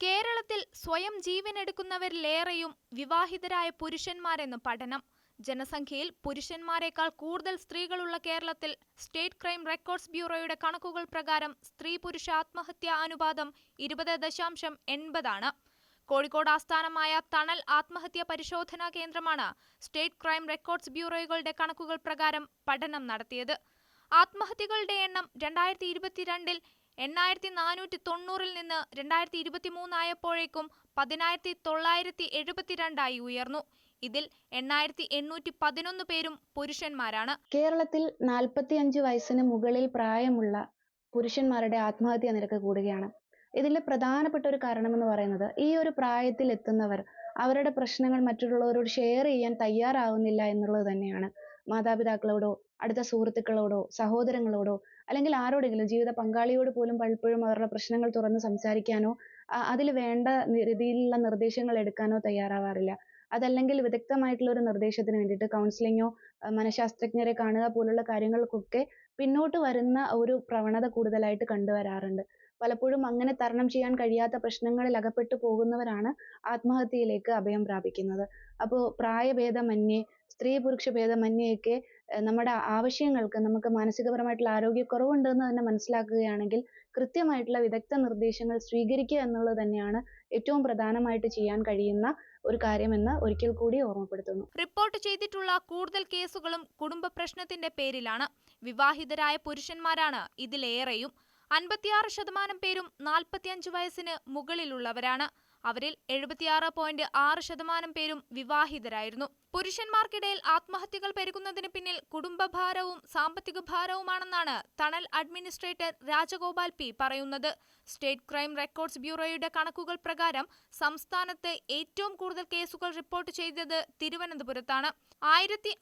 കേരളത്തിൽ സ്വയം ജീവനെടുക്കുന്നവരിലേറെയും വിവാഹിതരായ പുരുഷന്മാരെന്ന് പഠനം. ജനസംഖ്യയിൽ പുരുഷന്മാരെക്കാൾ കൂടുതൽ സ്ത്രീകളുള്ള കേരളത്തിൽ സ്റ്റേറ്റ് ക്രൈം റെക്കോർഡ്സ് ബ്യൂറോയുടെ കണക്കുകൾ പ്രകാരം സ്ത്രീ പുരുഷ ആത്മഹത്യാ അനുപാതം ഇരുപത് ദശാംശം എൺപതാണ്. കോഴിക്കോട് ആസ്ഥാനമായ തണൽ ആത്മഹത്യാ പരിശോധനാ കേന്ദ്രമാണ് സ്റ്റേറ്റ് ക്രൈം റെക്കോർഡ്സ് ബ്യൂറോകളുടെ കണക്കുകൾ പ്രകാരം പഠനം നടത്തിയത്. ആത്മഹത്യകളുടെ എണ്ണം രണ്ടായിരത്തി ഇരുപത്തിരണ്ടിൽ എണ്ണായിരത്തി നാനൂറ്റി തൊണ്ണൂറിൽ നിന്ന് രണ്ടായിരത്തി ഇരുപത്തി മൂന്നായപ്പോഴേക്കും പതിനായിരത്തി തൊള്ളായിരത്തി എഴുപത്തിരണ്ടായി ഉയർന്നു. ഇതിൽ എണ്ണായിരത്തി എണ്ണൂറ്റി പതിനൊന്ന് പേരും പുരുഷന്മാരാണ്. കേരളത്തിൽ നാൽപ്പത്തിയഞ്ച് വയസ്സിന് മുകളിൽ പ്രായമുള്ള പുരുഷന്മാരുടെ ആത്മഹത്യാ നിരക്ക് കൂടുകയാണ്. ഇതിലെ പ്രധാനപ്പെട്ട ഒരു കാരണം എന്ന് പറയുന്നത് ഈ ഒരു പ്രായത്തിൽ എത്തുന്നവർ അവരുടെ പ്രശ്നങ്ങൾ മറ്റുള്ളവരോട് ഷെയർ ചെയ്യാൻ തയ്യാറാവുന്നില്ല എന്നുള്ളത് തന്നെയാണ്. മാതാപിതാക്കളോടോ അടുത്ത സുഹൃത്തുക്കളോടോ സഹോദരങ്ങളോടോ അല്ലെങ്കിൽ ആരോടെങ്കിലും ജീവിത പങ്കാളിയോട് പോലും പലപ്പോഴും അവരുടെ പ്രശ്നങ്ങൾ തുറന്ന് സംസാരിക്കാനോ അതിൽ വേണ്ട രീതിയിലുള്ള നിർദ്ദേശങ്ങൾ എടുക്കാനോ തയ്യാറാവാറില്ല. അതല്ലെങ്കിൽ വിദഗ്ധമായിട്ടുള്ള ഒരു നിർദ്ദേശത്തിന് വേണ്ടിയിട്ട് കൗൺസിലിങ്ങോ മനഃശാസ്ത്രജ്ഞരെ കാണുക പോലുള്ള കാര്യങ്ങൾക്കൊക്കെ പിന്നോട്ട് വരുന്ന ഒരു പ്രവണത കൂടുതലായിട്ട് കണ്ടുവരാറുണ്ട്. പലപ്പോഴും അങ്ങനെ തരണം ചെയ്യാൻ കഴിയാത്ത പ്രശ്നങ്ങളിൽ അകപ്പെട്ടു പോകുന്നവരാണ് ആത്മഹത്യയിലേക്ക് അഭയം പ്രാപിക്കുന്നത്. അപ്പോൾ പ്രായഭേദമന്യേ സ്ത്രീ പുരുഷ ഭേദമന്യേയൊക്കെ നമ്മുടെ ആവശ്യങ്ങൾക്ക് നമുക്ക് മാനസികപരമായിട്ടുള്ള ആരോഗ്യക്കുറവുണ്ടെന്ന് തന്നെ മനസ്സിലാക്കുകയാണെങ്കിൽ കൃത്യമായിട്ടുള്ള വിദഗ്ധ നിർദ്ദേശങ്ങൾ സ്വീകരിക്കുക എന്നുള്ളത് തന്നെയാണ് ഏറ്റവും പ്രധാനമായിട്ട് ചെയ്യാൻ കഴിയുന്ന ഒരു കാര്യമെന്ന് ഒരിക്കൽ കൂടി ഓർമ്മപ്പെടുത്തുന്നു. റിപ്പോർട്ട് ചെയ്തിട്ടുള്ള കൂടുതൽ കേസുകളും കുടുംബ പ്രശ്നത്തിന്റെ പേരിലാണ്. വിവാഹിതരായ പുരുഷന്മാരാണ് ഇതിലേറെയും അൻപത്തിയാറ് ശതമാനം പേരും നാൽപ്പത്തിയഞ്ച് വയസ്സിന് മുകളിലുള്ളവരാണ്. അവരിൽ എഴുപത്തിയാറ് പോയിന്റ് ആറ് ശതമാനം പേരും വിവാഹിതരായിരുന്നു. പുരുഷന്മാർക്കിടയിൽ ആത്മഹത്യകൾ പെരുകുന്നതിന് പിന്നിൽ കുടുംബഭാരവും സാമ്പത്തിക ഭാരവുമാണെന്നാണ് തണൽ അഡ്മിനിസ്ട്രേറ്റർ രാജഗോപാൽ പി പറയുന്നത്. സ്റ്റേറ്റ് ക്രൈം റെക്കോർഡ്സ് ബ്യൂറോയുടെ കണക്കുകൾ പ്രകാരം സംസ്ഥാനത്ത് ഏറ്റവും കൂടുതൽ കേസുകൾ റിപ്പോർട്ട് ചെയ്തത് തിരുവനന്തപുരത്താണ്. ആയിരത്തി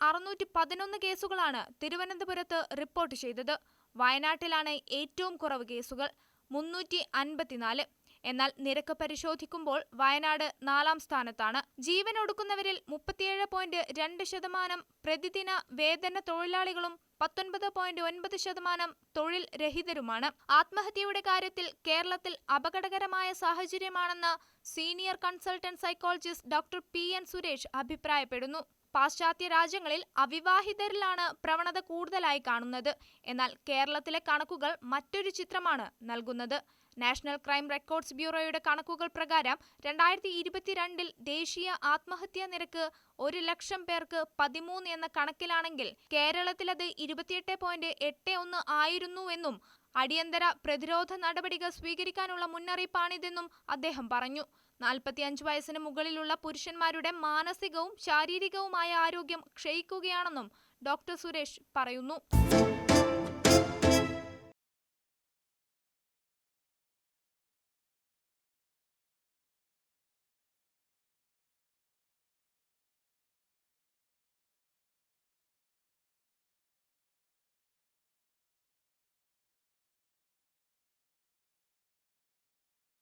കേസുകളാണ് തിരുവനന്തപുരത്ത് റിപ്പോർട്ട് ചെയ്തത്. വയനാട്ടിലാണ് ഏറ്റവും കുറവ് കേസുകൾ മുന്നൂറ്റി അൻപത്തിനാല് എന്നാൽ നിരക്ക് പരിശോധിക്കുമ്പോൾ വയനാട് നാലാം സ്ഥാനത്താണ്. ജീവൻ ഒടുക്കുന്നവരിൽ മുപ്പത്തിയേഴ് പോയിന്റ് രണ്ട് ശതമാനം പ്രതിദിന വേതന തൊഴിലാളികളും പത്തൊൻപത് പോയിന്റ് ഒൻപത് ശതമാനം തൊഴിൽ രഹിതരുമാണ്. ആത്മഹത്യയുടെ കാര്യത്തിൽ കേരളത്തിൽ അപകടകരമായ സാഹചര്യമാണെന്ന് senior consultant psychologist doctor P N Suresh അഭിപ്രായപ്പെടുന്നു. പാശ്ചാത്യ രാജ്യങ്ങളിൽ അവിവാഹിതരിലാണ് പ്രവണത കൂടുതലായി കാണുന്നത്. എന്നാൽ കേരളത്തിലെ കണക്കുകൾ മറ്റൊരു ചിത്രമാണ് നൽകുന്നത്. നാഷണൽ ക്രൈം റെക്കോർഡ്സ് ബ്യൂറോയുടെ കണക്കുകൾ പ്രകാരം രണ്ടായിരത്തി ഇരുപത്തിരണ്ടിൽ ദേശീയ ആത്മഹത്യാ നിരക്ക് ഒരു ലക്ഷം പേർക്ക് പതിമൂന്ന് എന്ന കണക്കിലാണെങ്കിൽ കേരളത്തിലത് ഇരുപത്തിയെട്ട് പോയിന്റ് എട്ട് ഒന്ന് ആയിരുന്നുവെന്നും അടിയന്തര പ്രതിരോധ നടപടികൾ സ്വീകരിക്കാനുള്ള മുന്നറിയിപ്പാണിതെന്നും അദ്ദേഹം പറഞ്ഞു. നാൽപ്പത്തിയഞ്ച് വയസ്സിന് മുകളിലുള്ള പുരുഷന്മാരുടെ മാനസികവും ശാരീരികവുമായ ആരോഗ്യം ക്ഷയിക്കുകയാണെന്നും ഡോക്ടർ സുരേഷ് പറയുന്നു.